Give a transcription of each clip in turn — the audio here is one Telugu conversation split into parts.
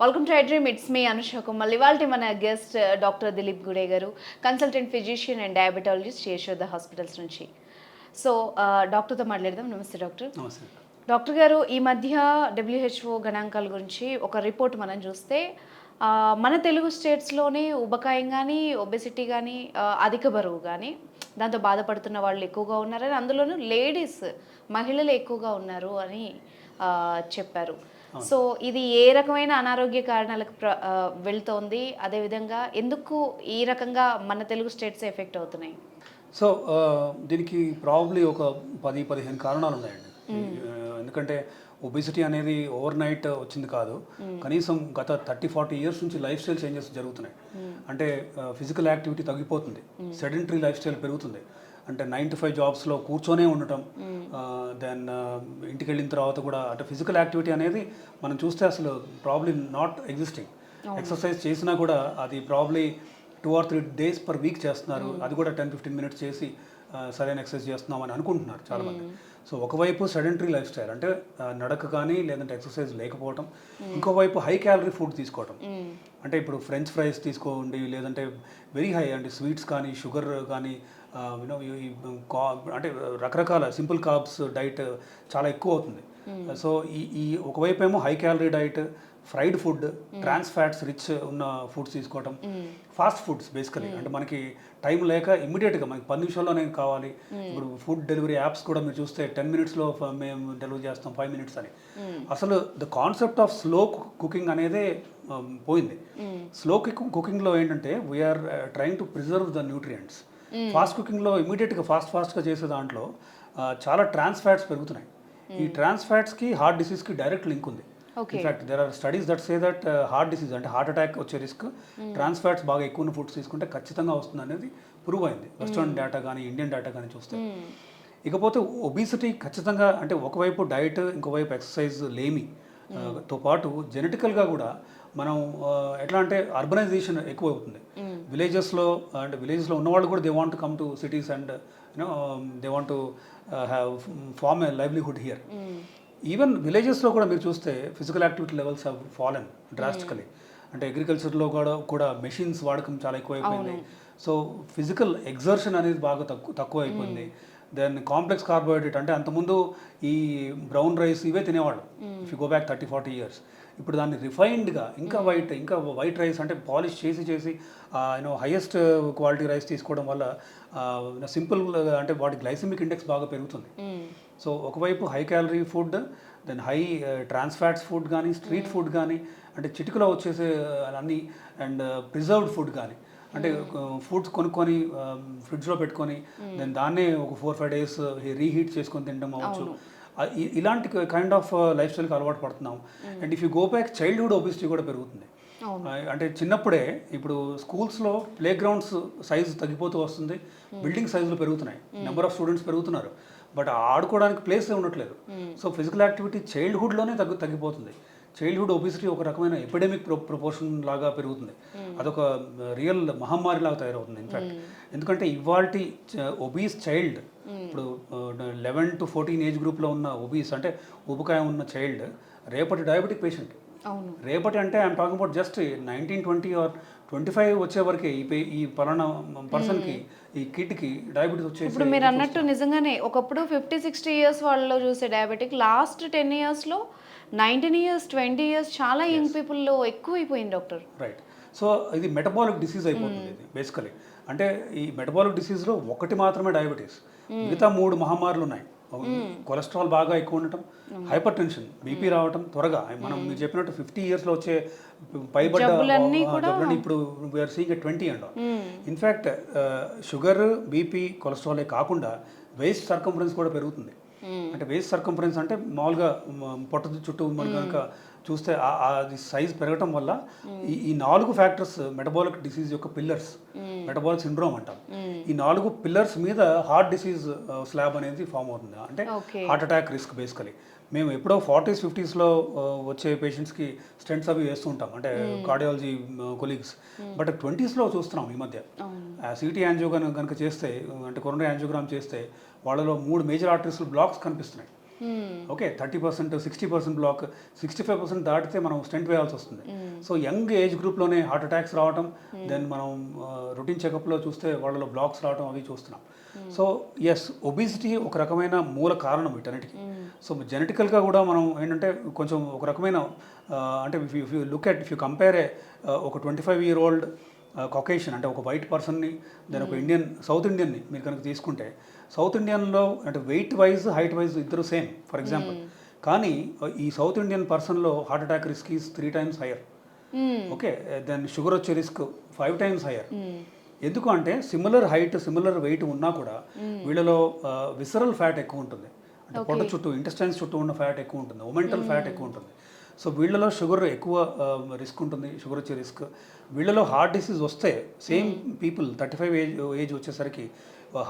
Welcome to dream it's me Anusha Kummal ఇవాళ మన guest doctor Dilip Gude garu consultant physician and diabetologist Yashoda hospitals నుంచి సో డాక్టర్తో మాట్లాడదాం. నమస్తే డాక్టర్ డాక్టర్ గారు ఈ మధ్య డబ్ల్యూహెచ్ఓ గణాంకాల గురించి ఒక రిపోర్ట్ మనం చూస్తే మన తెలుగు స్టేట్స్లోనే ఉబకాయం కానీ ఒబెసిటీ కానీ అధిక బరువు కానీ దాంతో బాధపడుతున్న వాళ్ళు ఎక్కువగా ఉన్నారని అందులోనూ లేడీస్ మహిళలు ఎక్కువగా ఉన్నారు అని చెప్పారు. సో ఇది ఏ రకమైన అనారోగ్య కారణాలకు ప్ర వెళ్తోంది? అదేవిధంగా ఎందుకు ఈ రకంగా మన తెలుగు స్టేట్స్ ఎఫెక్ట్ అవుతున్నాయి? సో దీనికి ప్రాబ్లీ ఒక పది పదిహేను కారణాలు ఉన్నాయండి. ఎందుకంటే ఒబిసిటీ అనేది ఓవర్ నైట్ వచ్చింది కాదు. కనీసం గత థర్టీ ఫార్టీ ఇయర్స్ నుంచి లైఫ్ స్టైల్ చేంజెస్ జరుగుతున్నాయి. అంటే ఫిజికల్ యాక్టివిటీ తగ్గిపోతుంది. సెడెంటరీ లైఫ్ స్టైల్ పెరుగుతుంది. అంటే నైన్ టు ఫైవ్ జాబ్స్లో కూర్చొనే ఉండటం దెన్ ఇంటికి వెళ్ళిన తర్వాత కూడా అంటే ఫిజికల్ యాక్టివిటీ అనేది మనం చూస్తే అసలు ప్రాబ్లీ నాట్ ఎగ్జిస్టింగ్ ఎక్సర్సైజ్ చేసినా కూడా అది probably two or three days per week చేస్తున్నారు. అది కూడా టెన్ ఫిఫ్టీన్ మినిట్స్ చేసి సరైన ఎక్సర్సైజ్ చేస్తున్నాం అని అనుకుంటున్నారు చాలామంది. సో ఒకవైపు సెడెంటరీ లైఫ్ స్టైల్ అంటే నడక కానీ లేదంటే ఎక్సర్సైజ్ లేకపోవటం. ఇంకోవైపు హై క్యాలరీ ఫుడ్ తీసుకోవటం. అంటే ఇప్పుడు ఫ్రెంచ్ ఫ్రైస్ తీసుకోండి లేదంటే వెరీ హై అంటే స్వీట్స్ కానీ షుగర్ కానీ యూనో అంటే రకరకాల సింపుల్ కార్బ్స్ డైట్ చాలా ఎక్కువ అవుతుంది. సో ఈ ఈ ఒకవైపు ఏమో high calorie diet fried food trans fats rich ఉన్న ఫుడ్స్ తీసుకోవటం ఫాస్ట్ ఫుడ్స్ బేసికలీ అంటే మనకి టైం లేక ఇమ్మీడియట్గా మనకి పది నిమిషాల్లోనే కావాలి. ఇప్పుడు ఫుడ్ డెలివరీ యాప్స్ కూడా మీరు చూస్తే టెన్ మినిట్స్లో మేము డెలివరీ చేస్తాం ఫైవ్ మినిట్స్ అని. అసలు the concept of slow cooking అనేది పోయింది. స్లో కుకింగ్లో ఏంటంటే we are trying to preserve the nutrients fast కుకింగ్లో ఇమీడియట్గా ఫాస్ట్ ఫాస్ట్గా చేసే దాంట్లో చాలా ట్రాన్స్ ఫ్యాట్స్ పెరుగుతున్నాయి. ఈ ట్రాన్స్ ఫ్యాట్స్కి హార్ట్ డిసీజ్కి డైరెక్ట్ లింక్ ఉంది. In fact there are studies that say that heart disease అంటే హార్ట్ అటాక్ వచ్చే రిస్క్ ట్రాన్స్ ఫ్యాట్స్ బాగా ఎక్కువ ఫుడ్స్ తీసుకుంటే ఖచ్చితంగా వస్తుంది అనేది ప్రూవ్ అయింది. వెస్ట్రన్ డేటా కానీ ఇండియన్ డేటా కానీ చూస్తే. ఇకపోతే ఒబిసిటీ ఖచ్చితంగా అంటే ఒకవైపు డైట్ ఇంకోవైపు ఎక్సర్సైజ్ లేమి. ఆ, తో పాటు జెనెటికల్గా కూడా మనం ఆ, ఎట్లా అంటే అర్బనైజేషన్ ఎక్కువ అవుతుంది విలేజెస్లో అంటే విలేజెస్లో ఉన్నవాళ్ళు కూడా they want come to cities and you know they want to have form a livelihood here even విలేజెస్లో కూడా మీరు చూస్తే physical activity levels have fallen drastically అంటే అగ్రికల్చర్లో కూడా కూడా మెషిన్స్ వాడకం చాలా ఎక్కువ అయిపోయింది సో ఫిజికల్ ఎగ్జర్షన్ అనేది బాగా తక్కువ తక్కువ అయిపోయింది దెన్ కాంప్లెక్స్ కార్బోహైడ్రేట్ అంటే అంతకుముందు ఈ బ్రౌన్ రైస్ ఇవే తినేవాళ్ళు. If you go back thirty forty years ఇప్పుడు దాన్ని రిఫైన్డ్గా ఇంకా వైట్ ఇంకా వైట్ రైస్ అంటే పాలిష్ చేసి చేసి యూనో హైయెస్ట్ క్వాలిటీ రైస్ తీసుకోవడం వల్ల సింపుల్ అంటే వాటి గ్లైసమిక్ ఇండెక్స్ బాగా పెరుగుతుంది. సో ఒకవైపు high calorie food then high trans fats food కానీ స్ట్రీట్ ఫుడ్ కానీ అంటే చిటికలో వచ్చేసే అన్ని అండ్ ప్రిజర్వ్డ్ ఫుడ్ కానీ అంటే ఫుడ్స్ కొనుక్కొని ఫ్రిడ్జ్లో పెట్టుకొని దెన్ దాన్నే ఒక ఫోర్ ఫైవ్ డేస్ రీహీట్ చేసుకొని తినడం అవ్వచ్చు. ఇలాంటి కైండ్ ఆఫ్ లైఫ్ స్టైల్కి అలవాటు పడుతున్నాం. And if you go back childhood obesity కూడా పెరుగుతుంది. అంటే చిన్నప్పుడే ఇప్పుడు స్కూల్స్లో ప్లే గ్రౌండ్స్ సైజు తగ్గిపోతూ వస్తుంది. బిల్డింగ్ సైజులు పెరుగుతున్నాయి. నెంబర్ ఆఫ్ స్టూడెంట్స్ పెరుగుతున్నారు. బట్ ఆడుకోవడానికి ప్లేస్ ఉండట్లేదు. సో ఫిజికల్ యాక్టివిటీ చైల్డ్హుడ్లోనే తగ్గు తగ్గిపోతుంది. చైల్డ్హుడ్ ఒబిసిటీ ఒక రకమైన ఎపిడమిక్ ప్రొ ప్రపోర్షన్ లాగా పెరుగుతుంది. అదొక రియల్ మహమ్మారి లాగా తయారవుతుంది ఇన్ఫాక్ట్ ఎందుకంటే ఇవాల్టి ఒబీస్ చైల్డ్ ఇప్పుడు లెవెన్ టు ఫోర్టీన్ ఏజ్ గ్రూప్లో ఉన్న ఒబీస్ అంటే ఉపకాయం ఉన్న చైల్డ్ రేపటి డయాబెటిక్ పేషెంట్ రేపటి అంటే I'm talking about just nineteen twenty or twenty five వచ్చే వరకే ఈ ఈ పలానా పర్సన్కి ఈ కిడ్కి డయాబెటీస్ వచ్చేసి ఇప్పుడు మీరు అన్నట్టు నిజంగానే ఒకప్పుడు ఫిఫ్టీ సిక్స్టీ ఇయర్స్ వాళ్ళలో చూసే డయాబెటిక్ లాస్ట్ టెన్ ఇయర్స్లో నైన్టీన్ ఇయర్స్ ట్వంటీ ఇయర్స్ చాలా యంగ్ పీపుల్లో ఎక్కువైపోయింది డాక్టర్. రైట్ సో ఇది మెటబాలిక్ డిసీజ్ అయిపోతుంది ఇది బేసికలీ అంటే ఈ మెటబాలిక్ డిసీజ్లో ఒకటి మాత్రమే డయాబెటీస్ మిగతా మూడు మహమ్మారులు ఉన్నాయి కొలెస్ట్రాల్ బాగా ఎక్కువ ఉండటం హైపర్ టెన్షన్ బీపీ రావటం త్వరగా. మనం మీరు చెప్పినట్టు ఫిఫ్టీ ఇయర్స్లో వచ్చే పైబడ్డ ఇప్పుడు we are seeing twenty and in fact sugar BP కొలెస్ట్రాలే కాకుండా వేస్ట్ సర్కంఫరెన్స్ కూడా పెరుగుతుంది. అంటే వేస్ట్ సర్కంఫరెన్స్ అంటే మామూలుగా పొట్ట చుట్టూ మనం కనుక చూస్తే అది సైజ్ పెరగటం వల్ల ఈ ఈ నాలుగు ఫ్యాక్టర్స్ మెటబాలిక్ డిసీజ్ యొక్క పిల్లర్స్ మెటబాలిక్ సిండ్రోమ్ అంటాం. ఈ నాలుగు పిల్లర్స్ మీద హార్ట్ డిసీజ్ స్లాబ్ అనేది ఫామ్ అవుతుంది. అంటే హార్ట్ అటాక్ రిస్క్ బేసికలీ మేము ఎప్పుడో ఫార్టీస్ ఫిఫ్టీస్లో వచ్చే పేషెంట్స్కి స్టెంట్స్ అవి వేస్తూ ఉంటాం. అంటే కార్డియాలజీ కొలీగ్స్ బట్ ట్వంటీస్లో చూస్తున్నాం ఈ మధ్య. సిటీ యాంజియో కనుక చేస్తే అంటే కొరోనా యాంజియోగ్రామ్ చేస్తే వాళ్ళలో మూడు మేజర్ ఆర్టరీస్లో బ్లాక్స్ కనిపిస్తున్నాయి. Okay thirty percent sixty percent block sixty five percent దాటితే మనం స్టెంట్ వేయాల్సి వస్తుంది. సో యంగ్ ఏజ్ గ్రూప్లోనే హార్ట్ అటాక్స్ రావడం దెన్ మనం రొటీన్ చెకప్లో చూస్తే వాళ్ళలో బ్లాక్స్ రావడం అవి చూస్తున్నాం. సో ఎస్ ఒబిసిటీ ఒక రకమైన మూల కారణం వీటన్నిటికీ. సో జెనెటికల్గా కూడా మనం ఏంటంటే కొంచెం ఒక రకమైన అంటే if you look at if you compare ఒక twenty five year old Caucasian అంటే ఒక వైట్ పర్సన్ని దాని ఒక ఇండియన్ సౌత్ ఇండియన్ని మీరు కనుక తీసుకుంటే సౌత్ ఇండియన్లో అంటే వెయిట్ వైజ్ హైట్ వైజ్ ఇద్దరు సేమ్ ఫర్ ఎగ్జాంపుల్ కానీ ఈ south Indian పర్సన్లో heart attack risk is three times higher okay then sugar వచ్చే రిస్క్ ఫైవ్ టైమ్స్ హైయర్ ఎందుకు అంటే సిమిలర్ హైట్ సిమిలర్ వెయిట్ ఉన్నా కూడా వీళ్ళలో విసరల్ ఫ్యాట్ ఎక్కువ ఉంటుంది. అంటే పొట్ట చుట్టూ ఇంటెస్టైన్స్ చుట్టూ ఉన్న ఫ్యాట్ ఎక్కువ ఉంటుంది. ఒమెంటల్ ఫ్యాట్ ఎక్కువ ఉంటుంది. సో వీళ్ళలో షుగర్ ఎక్కువ రిస్క్ ఉంటుంది షుగర్ వచ్చే రిస్క్. వీళ్ళలో హార్ట్ డిసీజ్ వస్తే same people thirty five age age వచ్చేసరికి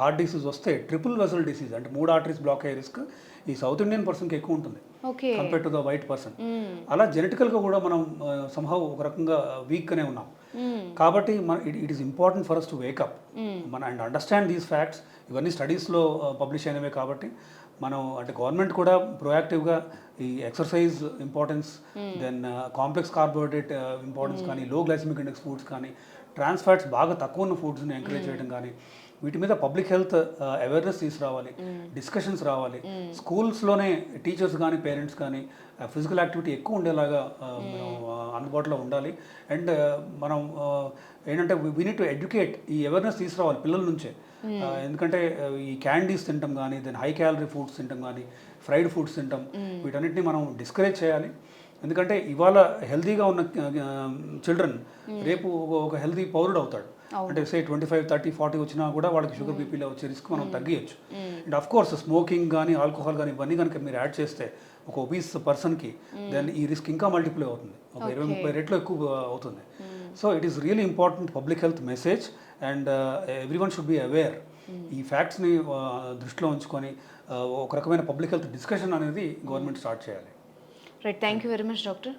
హార్ట్ డిసీజ్ వస్తే ట్రిపుల్ వెసల్ డిసీజ్ అంటే మూడు ఆర్టరీస్ బ్లాక్ అయ్యే రిస్క్ ఈ సౌత్ ఇండియన్ పర్సన్కి ఎక్కువ ఉంటుంది. Compare to the white person అలా జెనెటికల్గా కూడా మనం సంహవ్ ఒక రకంగా వీక్గానే ఉన్నాం. కాబట్టి మన it it is important for us to wake up మన అండ్ అండర్స్టాండ్ దీస్ ఫ్యాక్ట్స్ ఇవన్నీ స్టడీస్లో పబ్లిష్ అయినవే కాబట్టి మనం అంటే గవర్నమెంట్ కూడా ప్రొయాక్టివ్గా ఈ exercise importance then complex carbohydrate importance కానీ లో గ్లైసిమిక్ ఇండెక్స్ ఫుడ్స్ కానీ ట్రాన్స్ ఫ్యాట్స్ బాగా తక్కువ ఉన్న ఫుడ్స్ని ఎంకరేజ్ చేయడం కానీ వీటి మీద పబ్లిక్ హెల్త్ అవేర్నెస్ తీసుకురావాలి డిస్కషన్స్ రావాలి. స్కూల్స్లోనే టీచర్స్ కానీ పేరెంట్స్ కానీ ఫిజికల్ యాక్టివిటీ ఎక్కువ ఉండేలాగా అందుబాటులో ఉండాలి. అండ్ మనం ఏంటంటే వీ నీట్ టు ఎడ్యుకేట్ ఈ అవేర్నెస్ తీసుకురావాలి పిల్లల నుంచే. ఎందుకంటే ఈ క్యాండీస్ తింటాం కానీ దెన్ హై క్యాలరీ ఫుడ్స్ తింటాం కానీ ఫ్రైడ్ ఫుడ్స్ తింటాం. వీటన్నిటిని మనం డిస్కరేజ్ చేయాలి. ఎందుకంటే ఇవాళ హెల్తీగా ఉన్న చిల్డ్రన్ రేపు ఒక- ఒక హెల్తీ పౌరుడు అవుతాడు. అంటే say twenty five thirty forty వచ్చినా కూడా వాళ్ళకి షుగర్ బీపీలో వచ్చే రిస్క్ మనం తగ్గియచ్చు. అండ్ అఫ్ కోర్స్ స్మోకింగ్ కానీ ఆల్కహాల్ కానీ ఇవన్నీ కనుక మీరు యాడ్ చేస్తే ఒక ఒబీస్ పర్సన్కి దెన్ ఈ రిస్క్ ఇంకా మల్టిప్లై అవుతుంది. ఒక ఇరవై ముప్పై రెట్లు ఎక్కువ అవుతుంది. So it is really important public health message and every one should be aware ఈ ఫ్యాక్ట్స్ని దృష్టిలో ఉంచుకొని uh, ఒక రకమైన పబ్లిక్ హెల్త్ డిస్కషన్ అనేది గవర్నమెంట్ స్టార్ట్ చేయాలి. Right thank you very much doctor